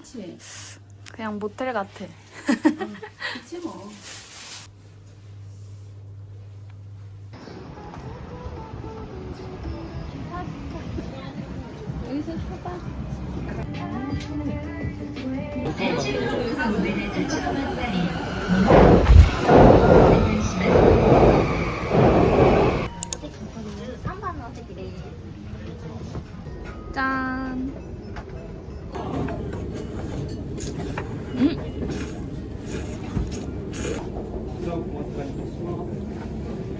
그치? 그냥 모텔 같아. 그치 뭐. 여기서 쳐봐. 짠.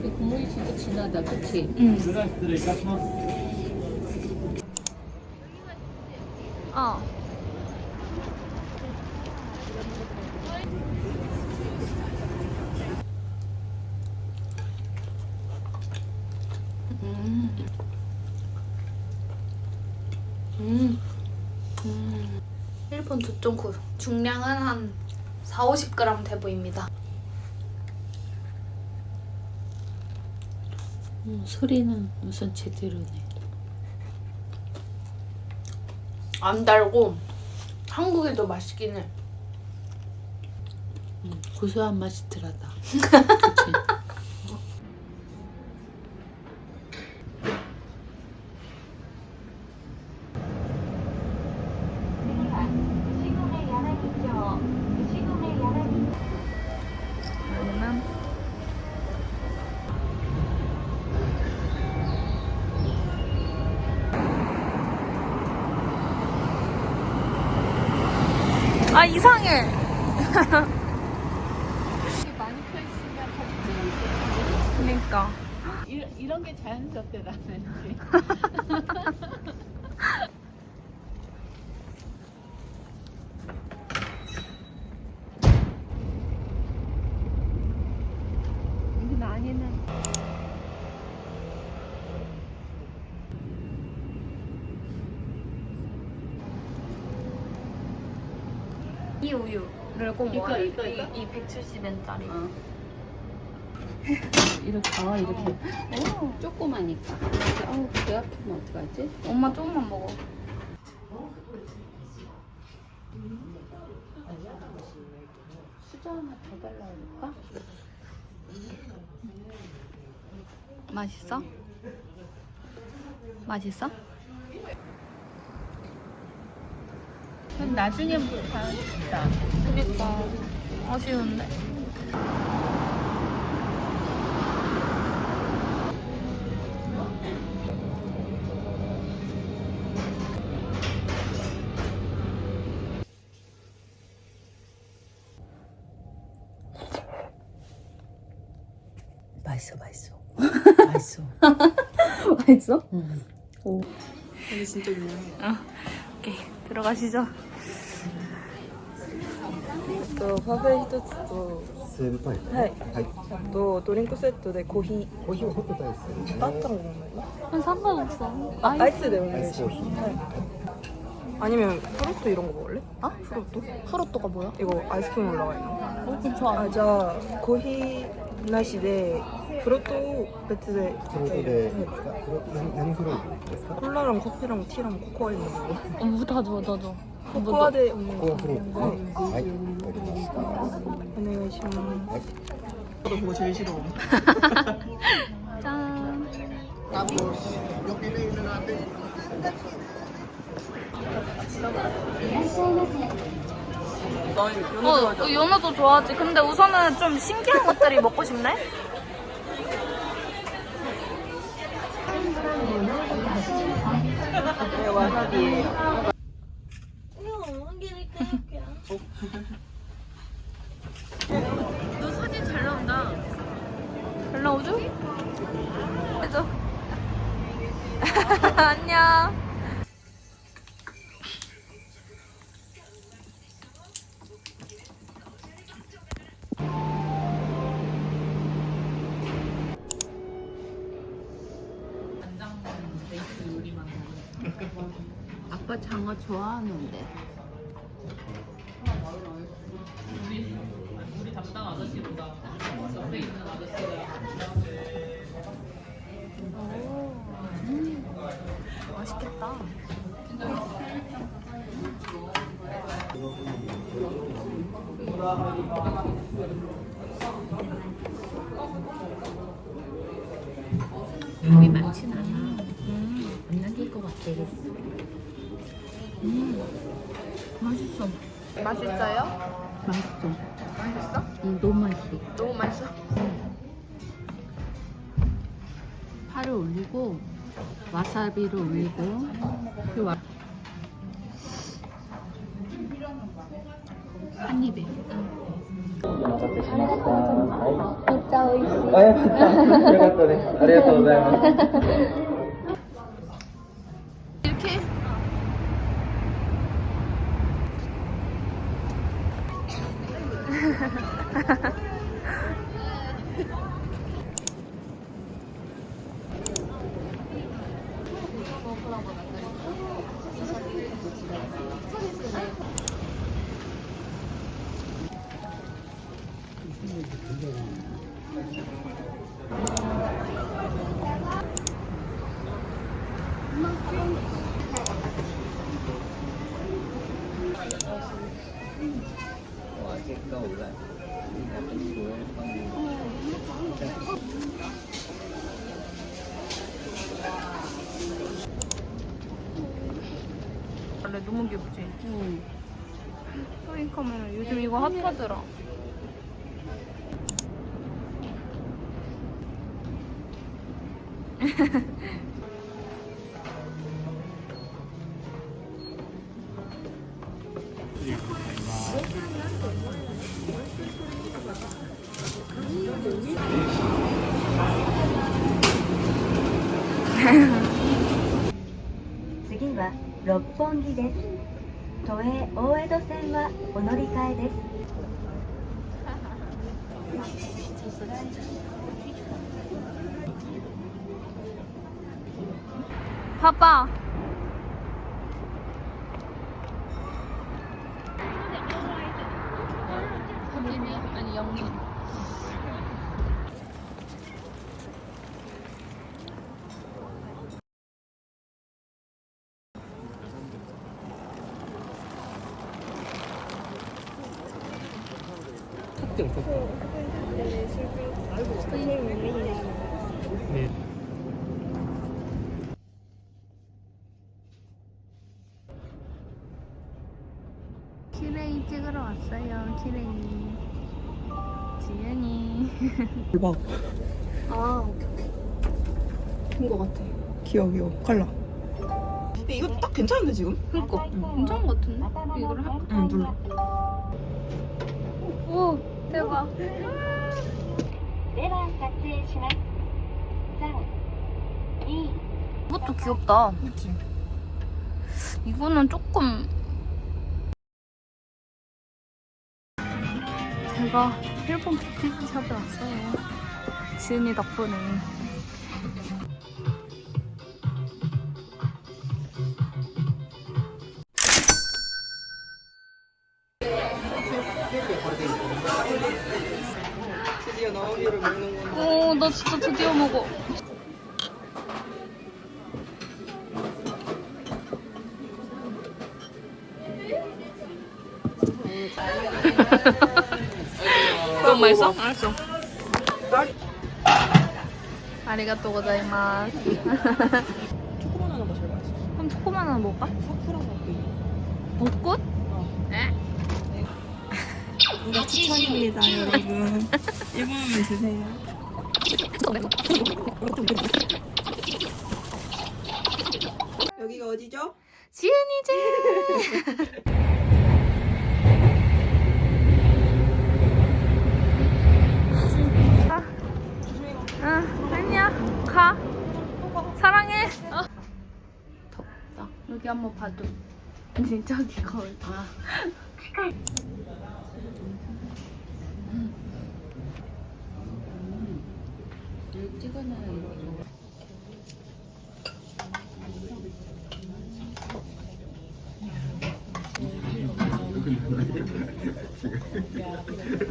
그 국물이 진하다, 그치? 응. 어. 음. 음. 음. 음. 1분 2.9 중량은 한 4, 50g 돼 보입니다 음, 소리는 우선 제대로네. 안 달고 한국에도 맛있긴 해. 음, 고소한 맛이 들하다. 그치? 아 이상해. 이렇게 많이 펴 있으면 더 그러니까. 이런, 이런 게 자연스럽대 나는. 이 우유를 꼭 이거, 먹어야 돼. 이거, 이거? 이 170엔짜리. 어. 이렇게 아 이렇게 조그마니까 이렇게 아우 배 아프면 어떡하지? 엄마 조금만 먹어. 수저 하나 더 달라고 할까? 맛있어? 맛있어? 그럼 나중에 봐야겠다. 그니까 아쉬운데. 맛있어 맛있어 맛있어. 맛있어? 응. 여기 진짜 유명해. 어, 오케이 들어가시죠. とパフェ一つとセールタイプはいはいあとドリンクセットでコーヒーコーヒーはホットタイプですねあったのかな 아, 상관없어. アイスでお願アイスいしますコーヒーはい아니면프루트 이런 거 먹을래? 아? 프루트? 프로또가 뭐야? 이거 아이스크림 올라가 있는 어, 그럼 좋아. 아, じゃあコーヒーなしでフロートを別でフロートでですかフロ何何フロートですか 콜라랑 커피랑 티랑 코코아 있는 거 어, 다 줘, 다 줘. 코코아でお願いココアフロートはいはい 안녕하세요. 저도 그거 제일 싫어. 짠. 어, 어, 연어도 좋아하지. 근데 우선은 좀 신기한 것들이 먹고 싶네? 네, 와사비 아빠 장어 좋아하는데. 맛있겠다. 양이 많진 않아. 안 남길 것 같아. 음, 맛있 어. 맛있어요? 맛있어. 맛있어? 응, 너무 맛있어. 너무 맛있어? 파를 올리고 와사비를 올리고 그 와... 한 입에. あ、よかった。よかったです。ありがとうございます。 원 너무 귀엽지? 응. 토잉 카메라 요즘 이거 핫하더라. 六本木です都営大江戸線はお乗り換えですパパ. 키레이 찍으러 왔어요. 키레이. 지연이. 대박. 아, 된거 같아. 귀여워 귀여워. 컬러. 근데 이거 딱 괜찮은데 지금? 그니까 괜찮은 거 같은데? 이거를 할까? 응 눌러. 오, 이것도 귀엽다. 그치? 이거는 조금 제가 일본 뷰티샵에 왔어요. 지은이 덕분에. 나 진짜 드디어 먹어. 너무 맛있어? 알았어. 아리가또 고자이마스. 초코바나나 가 제일 맛있어. 그럼 초코만 하나 먹을까? 사쿠라 맛도 있고. 이거 추천입니다 여러분. 일본면 주세요? 여기가 어디죠? 지은이집 아, 아니야 가. 사랑해. 여기 한번 봐도. 진짜 기가울 아. 을 찍어놔야 이렇게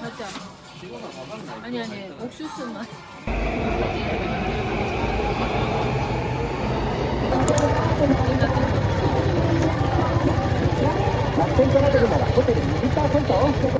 맞아. 아니 아니 옥수수 맛. 손가락으로 말아. 호텔은 20%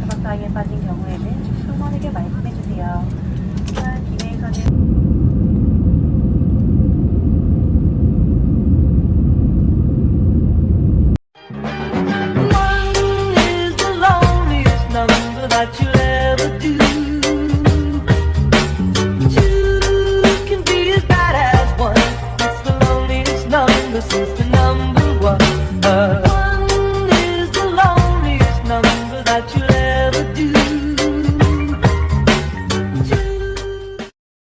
바닷가에 빠진 경우에는 승무원에게 말씀해 주세요. 기내에서는